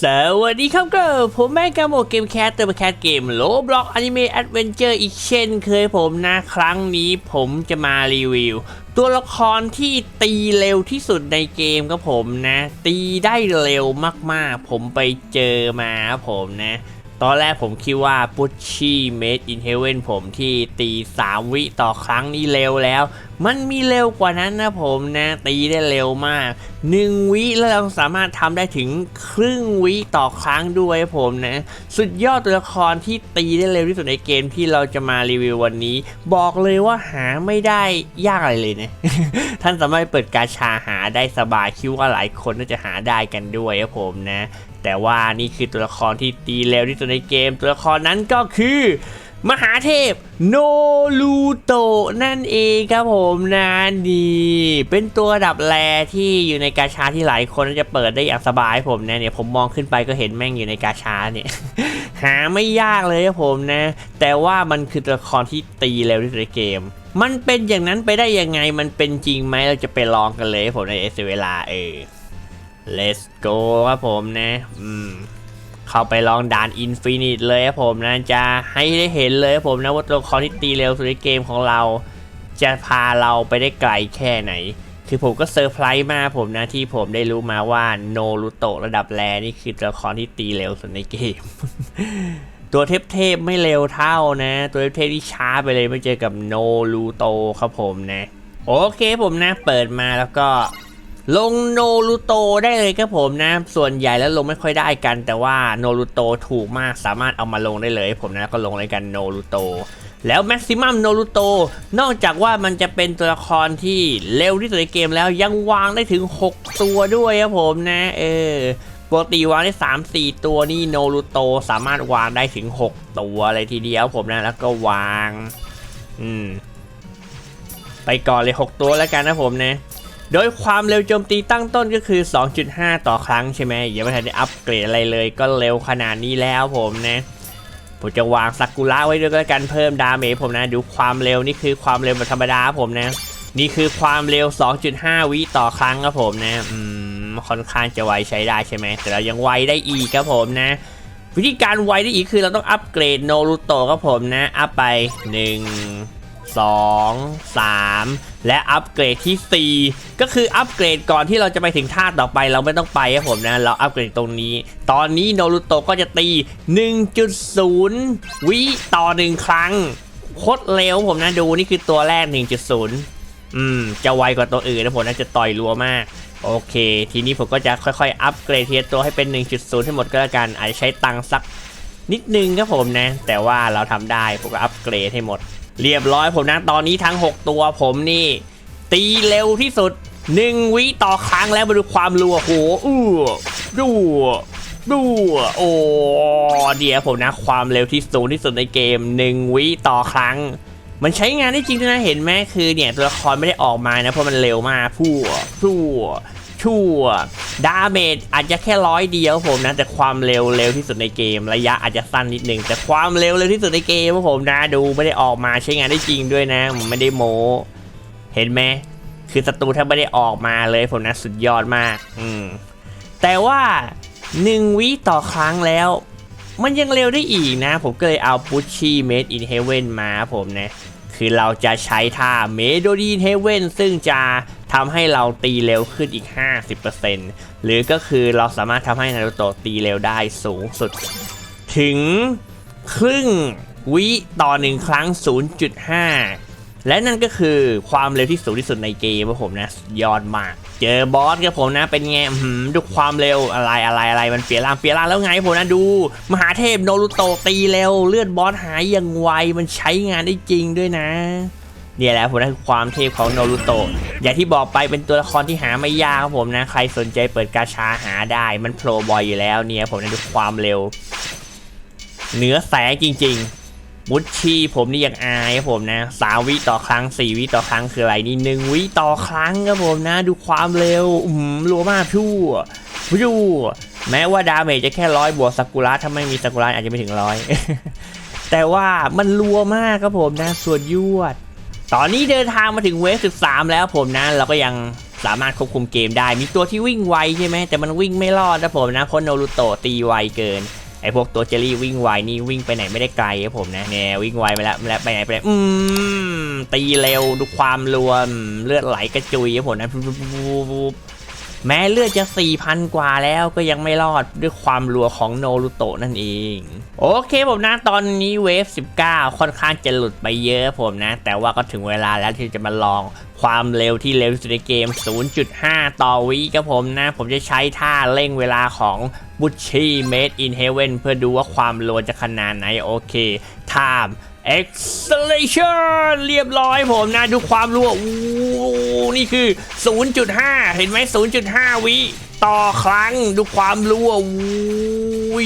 สวัสดีครับก็ผมแม่กาโมเกมแคสเตอร์แคสเกมโลบล็อกอนิเมะแอดเวนเจอร์อีกเช่นเคยผมนะครั้งนี้ผมจะมารีวิว ตัวละครที่ตีเร็วที่สุดในเกมครับผมนะ ตีได้เร็วมากๆ ผมไปเจอมาครับผมนะ ตอนแรกผมคิดว่าปุชชี่เมดอินเฮเว่นผมที่ตี 3 วิต่อครั้งนี่เร็วแล้ว มันมีเร็วกว่านั้นนะผมนะตีได้เร็วมาก 1 วิแล้วเราสามารถทำได้ถึงครึ่งวิต่อครั้งด้วยผมนะ สุดยอดตัวละครที่ตีได้เร็วที่สุดในเกมที่เราจะมารีวิววันนี้ บอกเลยว่าหาไม่ได้ยากอะไรเลยนะท่านสามารถเปิดกาชาหาได้สบายคิดว่าหลายคนน่าจะหาได้กันด้วยครับผมนะ แต่ว่านี่คือตัวละครที่ตีเร็วที่สุดในเกม ตัวละครนั้นก็คือมหาเทพโนรูโตะนั่นเองครับผมนะนี่เป็นตัวดับแรที่อยู่ในกาชาที่หลายคนจะเปิดได้อย่างสบายผมนะเนี่ยผมมองขึ้นไปก็เห็นแม่งอยู่ในกาชาเนี่ย หาไม่ยากเลยครับผมนะ แต่ว่ามันคือตัวละครที่ตีเร็วที่สุดในเกม มันเป็นอย่างนั้นไปได้ยังไงมันเป็นจริงไหมเราจะไปลองกันเลยผมในเอสเวลาเออ let's go ครับผมนะ อืม เข้าไปลองด่านอินฟินิตเลยครับผมนะ จะให้ได้เห็นเลยครับผมนะว่าตัวละครที่ตีเร็วสุดในเกมของเรา จะพาเราไปได้ไกลแค่ไหน คือผมก็เซอร์ไพรส์มากผมนะที่ผมได้รู้มาว่าโนรุโตะระดับแรนี่คือตัวละครที่ตีเร็วสุดในเกม ตัวเทพๆไม่เร็วเท่านะ ตัวเทพที่ช้าไปเลยไม่เจอกับโนรูโตครับผมนะ โอเคผมนะเปิดมาแล้วก็ ลงโนรูโตได้เลยครับผมนะ ส่วนใหญ่แล้วลงไม่ค่อยได้กัน แต่ว่าโนรูโตถูกมากสามารถเอามาลงได้เลย ผมนะก็ลงเลยกันโนรูโตแล้วแม็กซิมัมโนรูโตนอกจากว่ามันจะเป็นตัวละครที่เร็วที่สุดในเกมแล้วยังวางได้ถึง 6 ตัวด้วยครับผมนะ เออปกติวางได้ 3 4 ตัวนี่โนรูโตสามารถวางได้ถึง 6 ตัวเลยทีเดียวผมนะแล้วก็วาง อืม ไปก่อนเลย 6 ตัวแล้วกันนะผมนะ โดยความเร็วโจมตีตั้งต้นก็คือ 2.5 ต่อครั้งใช่ไหมยังไม่ทันได้อัปเกรดอะไรเลย ก็เร็วขนาดนี้แล้วผมนะผมจะวางซากุระไว้ด้วยก็แล้วกันเพิ่มดาเมจผมนะ ดูความเร็วนี่คือความเร็วแบบธรรมดาผมนะ นี่คือความเร็ว 2.5 วิต่อครั้งครับผมนะอืมค่อนข้างจะไวใช้ได้ใช่ไหมแต่เรายังไวได้อีกครับผมนะ วิธีการไวได้อีกคือเราต้องอัปเกรดโนรูโตะครับผมนะ อัพไป 1 2 3 และอัปเกรดที่ 4 ก็คืออัปเกรดก่อนที่เราจะไปถึงท่าต่อไปเราไม่ต้องไปครับผมนะ เราอัปเกรดตรงนี้ ตอนนี้โนรุโตะก็จะตี 1.0 วิต่อ 1 ครั้งโคตรเร็วผมนะดูนี่คือตัวแรก 1.0 อืม จะไวกว่าตัวอื่นนะผมนะจะต่อยรัวมาก โอเค ทีนี้ผมก็จะค่อยๆ อัปเกรดทีละตัวให้เป็น 1.0 ให้หมดก็แล้วกันอาจจะใช้ตังค์สักนิดนึงครับผมนะ แต่ว่าเราทำได้ผมก็อัปเกรดให้หมด เรียบร้อยผมนะตอนนี้ทั้ง 6 ตัวผมนี่ ตีเร็วที่สุด 1 วิต่อครั้งแล้วมาดูความรัวโหอู้ดูดูโอ้เดี๋ยวผมนะความเร็วที่สูงที่สุดในเกม 1 วิต่อครั้ง มันใช้งานได้จริงนะเห็นไหมคือเนี่ยตัวละครไม่ได้ออกมานะเพราะมันเร็วมากพู่พู่ ชั่วดาเมจอาจจะแค่ร้อยเดียวผมนะแต่ความเร็วเร็วที่สุดในเกม ระยะอาจจะสั้นนิดนึงแต่ความเร็วเร็วที่สุดในเกมผมนะดูไม่ได้ออกมาใช้งานได้จริงด้วยนะผมไม่ได้โมเห็นไหมคือศัตรูแทบไม่ได้ออกมาเลยผมนะสุดยอดมาก อืมแต่ว่า1วิต่อครั้งแล้ว มันยังเร็วได้อีกนะ ผมก็เลยเอา Pushy Made in Heaven มาผมนะ คือเราจะใช้ท่าเมโดดีเทเว่นซึ่งจะทำให้เราตีเร็วขึ้นอีก 50%หรือก็คือเราสามารถทำให้นารูโตะตีเร็วได้สูงสุด ถึงครึ่งวิต่อหนึ่งครั้ง 0.5 และนั่นก็คือความเร็วที่สูงที่สุดในเกมครับผมนะยอดมาก เจอบอสครับผมนะเป็นไงดูความเร็วอะไรอะไรอะไรมันเปลี่ยนร่างเปลี่ยนร่างแล้วไงผมนะดู มหาเทพโนรุโตตีเร็ว เลือดบอสหายอย่างไวมันใช้งานได้จริงด้วยนะเนี่ยแหละผมนะคือความเทพของโนรุโตะอย่างที่บอกไปเป็นตัวละครที่หาไม่ยากครับผมนะ ใครสนใจเปิดกาชาหาได้มันโผล่บ่อยอยู่แล้วเนี่ยผมนะดูความเร็วเหนือแสงจริง ๆ มุชชีผมนี่ยังอายครับผมนะสาวิต่อครั้งสี่วิต่อครั้งคืออะไรนี่หนึ่งวิต่อครั้งครับผมนะ ดูความเร็วอืมรัวมากชั่วชั่วแม้ว่าดาเมจจะแค่ร้อยบวกซากุระถ้าไม่มีซากุระอาจจะไม่ถึงร้อยแต่ว่ามันรัวมากครับผมนะ ส่วนยวด ตอนนี้เดินทางมาถึงเวฟ13 แล้วผมนะ เราก็ยังสามารถควบคุมเกมได้ มีตัวที่วิ่งไวใช่ไหมแต่มันวิ่งไม่รอดนะผมนะเพราะโนรุโตะตีไวเกิน ไอพวกตัวเจลลี่วิ่งไวนี่วิ่งไปไหนไม่ได้ไกลครับผมนะเนี่ยวิ่งไวไปแล้วแล้วไปไหนไปไหนอืมตีเร็วดูความรวมเลือดไหลกระจุยครับผมนะปุ๊บ แม้เลือดจะ 4,000 กว่าแล้วก็ยังไม่รอดด้วยความรัวของโนรุโตะนั่นเอง โอเคผมนะตอนนี้เวฟ 19 ค่อนข้างจะหลุดไปเยอะผมนะ แต่ว่าก็ถึงเวลาแล้วที่จะมาลองความเร็วที่เร็วที่สุดในเกม 0.5 ต่อวิครับผมนะ ผมจะใช้ท่าเร่งเวลาของบุชชี่ Made in Heaven เพื่อดูว่าความรัวจะขนาดไหนโอเค time acceleration เรียบร้อยผมนะ ดูความรัวอู้นี่คือ 0.5 เห็นไหม0.5 วิต่อครั้งดูความรัวอู้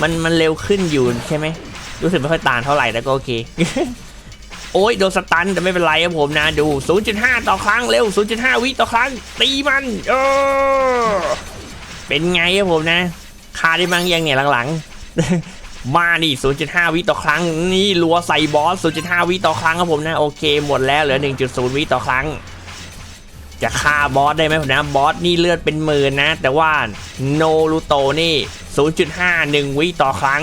มันมันเร็วขึ้นอยู่ใช่ไหม รู้สึกไม่ค่อยต่างเท่าไหร่แต่ก็โอเค โอ้ยโดนสตันแต่ไม่เป็นไรครับผมนะ ดู 0.5 ต่อครั้งเร็ว 0.5 วิต่อครั้ง ตีมันเออเป็นไงครับผมนะ คาได้มั้งยังเนี่ยหลังๆ มานี่ 0.5 วิต่อครั้ง นี่รัวใส่บอส 0.5 วิต่อครั้งครับผมนะ โอเค หมดแล้วเหลือ 1.0 วิต่อครั้ง จะฆ่าบอสได้ไหมผมนะ บอสนี่เลือดเป็นหมื่นนะ แต่ว่าโนรูโตนี่ 0.5 1 วิต่อครั้ง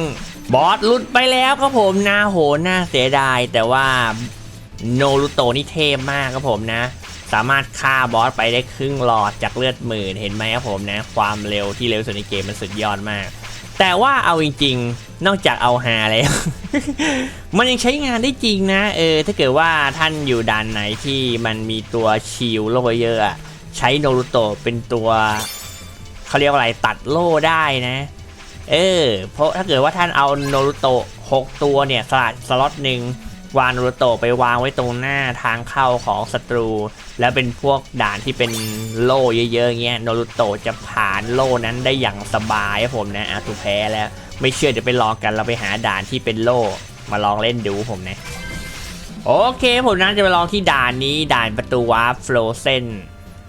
บอสหลุดไปแล้วครับผมนะโหน่าเสียดาย แต่ว่าโนรูโตนี่เทพมากครับผมนะสามารถฆ่าบอสไปได้ครึ่งหลอดจากเลือดหมื่นเห็นไหมครับผมนะ ความเร็วที่เร็วสุดในเกมมันสุดยอดมาก แต่ว่าเอาจริงๆ นอกจากเอาฮาแล้ว มันยังใช้งานได้จริงนะ เออ ถ้าเกิดว่าท่านอยู่ด่านไหนที่มันมีตัวชิลโล่เยอะอะใช้โนรุโตะเป็นตัวเขาเรียกว่าอะไรตัดโล่ได้นะ เออ เพราะถ้าเกิดว่าท่านเอาโนรุโตะ6ตัวเนี่ยสลัดสล็อตหนึ่ง วางโนรุโตะไปวางไว้ตรงหน้าทางเข้าของศัตรู แล้วเป็นพวกด่านที่เป็นโล่เยอะๆเงี้ยโนรุโตะจะผ่านโล่นั้นได้อย่างสบายครับผมนะอาถูแพ้แล้ว ไม่เชื่อเดี๋ยวไปลองกันเราไปหาด่านที่เป็นโล่มาลองเล่นดูผมนะโอเค ผมนะจะไปลองที่ด่านนี้ด่านประตูวาร์ฟโฟลเซน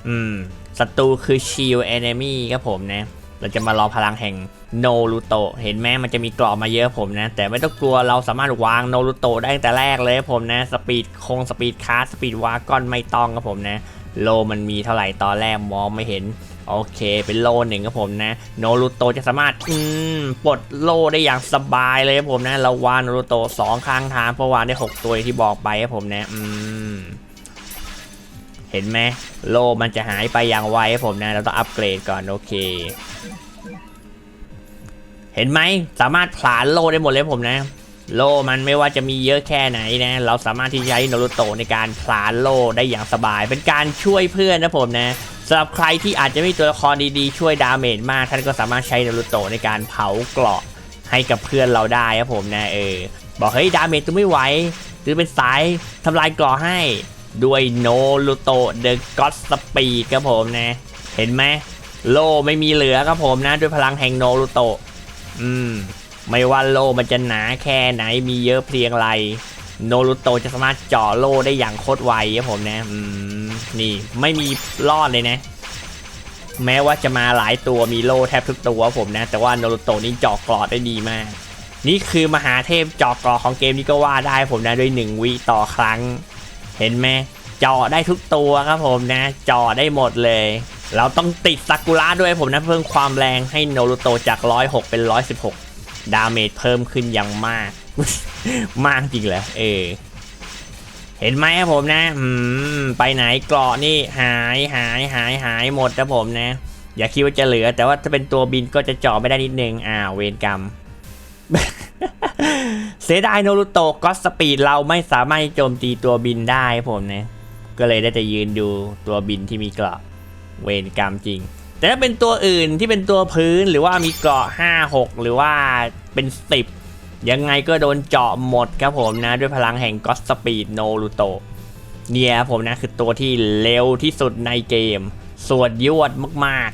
อืมศัตรูคือชิลเอนเมครับผมนะ เราจะมาลองพลังแห่งโนรูโตะเห็นไหมมันจะมีกรอบมาเยอะผมนะ แต่ไม่ต้องกลัวเราสามารถวางโนรูโตะได้ตั้งแต่แรกเลยผมนะ สปีดคงสปีดคาร์สปีดวากอนไม่ต้องครับผมนะ โลมันมีเท่าไหร่ตอนแรกมองไม่เห็นโอเค เป็นโลหนึ่งครับผมนะ โนรูโตะจะสามารถอืมปลดโลได้อย่างสบายเลยครับผมนะ เราวางโนรูโตะสองข้างทางเพราะวางได้หกตัวที่บอกไปครับผมนะ อืม เห็นไหมโลมันจะหายไปอย่างไวครับผมนะ เราต้องอัปเกรดก่อน โอเค เห็นไหมสามารถผลานโลได้หมดเลยผมนะ โลมันไม่ว่าจะมีเยอะแค่ไหนนะ เราสามารถที่ใช้โนรุโตในการผลานโลได้อย่างสบาย เป็นการช่วยเพื่อนนะผมนะสำหรับใครที่อาจจะไม่มีตัวละครดีๆ ช่วยดาเมจมาก ท่านก็สามารถใช้โนรุโตในการเผาเกราะให้กับเพื่อนเราได้ครับผมนะเออบอกเฮ้ยดาเมจตัวไม่ไหวหรือเป็นสายทำลายเกราะให้ ด้วยโนรูโตเดอะก็ d สปีดครับผมนะ เห็นไหมโลไม่มีเหลือครับผมนะ ด้วยพลังแห่งโนรูโตะอืม ไม่ว่าโลมันจะหนาแค่ไหนมีเยอะเพียงไร โนรูโตะจะสามารถเจาะโลได้อย่างโคตรไวครับผมนะ อืม นี่ไม่มีรอดเลยนะ แม้ว่าจะมาหลายตัวมีโลแทบทุกตัวครับผมนะ แต่ว่าโนรูโตะนี่เจาะกรอดได้ดีมาก นี่คือมหาเทพเจาะกรอดของเกมนี้ก็ว่าได้ผมนะด้วยหนึ่งวิต่อครั้ง เห็นไหมจาะได้ทุกตัวครับผมนะจาะได้หมดเลย เราต้องติดซากุระด้วยผมนะเพิ่มความแรงให้โนรุโตจาก 106 เป็น 116 ดาเมจเพิ่มขึ้นอย่างมาก มากจริงเหรอเออเห็นไหมครับผมนะอืมไปไหนเกราะนี่หายหายหายหายหมดนะผมนะ อย่าคิดว่าจะเหลือ แต่ว่าถ้าเป็นตัวบินก็จะเจาะไม่ได้นิดนึงอ้าวเวรกรรม เสียดายโนรุโตะก็สปีดเราไม่สามารถโจมตีตัวบินได้ครับผมนะก็เลยได้แต่ยืนดูตัวบินที่มีเกราะเวรกรรมจริง แต่ถ้าเป็นตัวอื่นที่เป็นตัวพื้นหรือว่ามีเกราะ5 6 หรือว่าเป็น10ยังไงก็โดนเจาะหมดครับผมนะ ด้วยพลังแห่งก็สปีดโนรุโตะเนี่ยผมนะคือตัวที่เร็วที่สุดในเกม สวดยวดมาก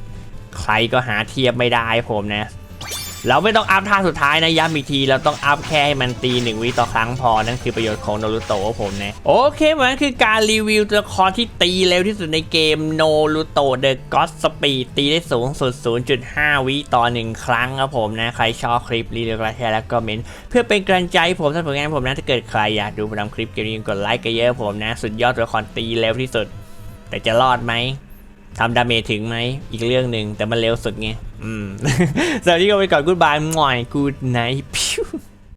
ๆ ใครก็หาเทียบไม่ได้ผมนะ เราไม่ต้องอัพท่าสุดท้ายนะย้ำอีกทีเราต้องอัพแค่ให้มันตีหนึ่งวิต่อครั้งพอนั่นคือประโยชน์ของโนรุโตะผมนะโอเคมันคือการรีวิวตัวละครที่ตีเร็วที่สุดในเกมโนรุโตะเดอะก็ d สปีดตีได้สูงสุด 0.5 วิต่อ 1 ครั้งครับผมนะ ใครชอบคลิปรีวิวกระแชร์และก็เมนเพื่อเป็นกำลังใจให้ผมสำหรับผลงานผมนะถ้าเกิดใครอยากดูผมทำคลิปเกมนี้กดไลค์กันเยอะผมนะ สุดยอดตัวละครตีเร็วที่สุด แต่จะรอดไหมทำดาเมจถึงไหมอีกเรื่องหนึ่งแต่มันเร็วสุดไง อืมสวัสดีก็ไปก่อนกูดบายหน่อยกูไหนพิว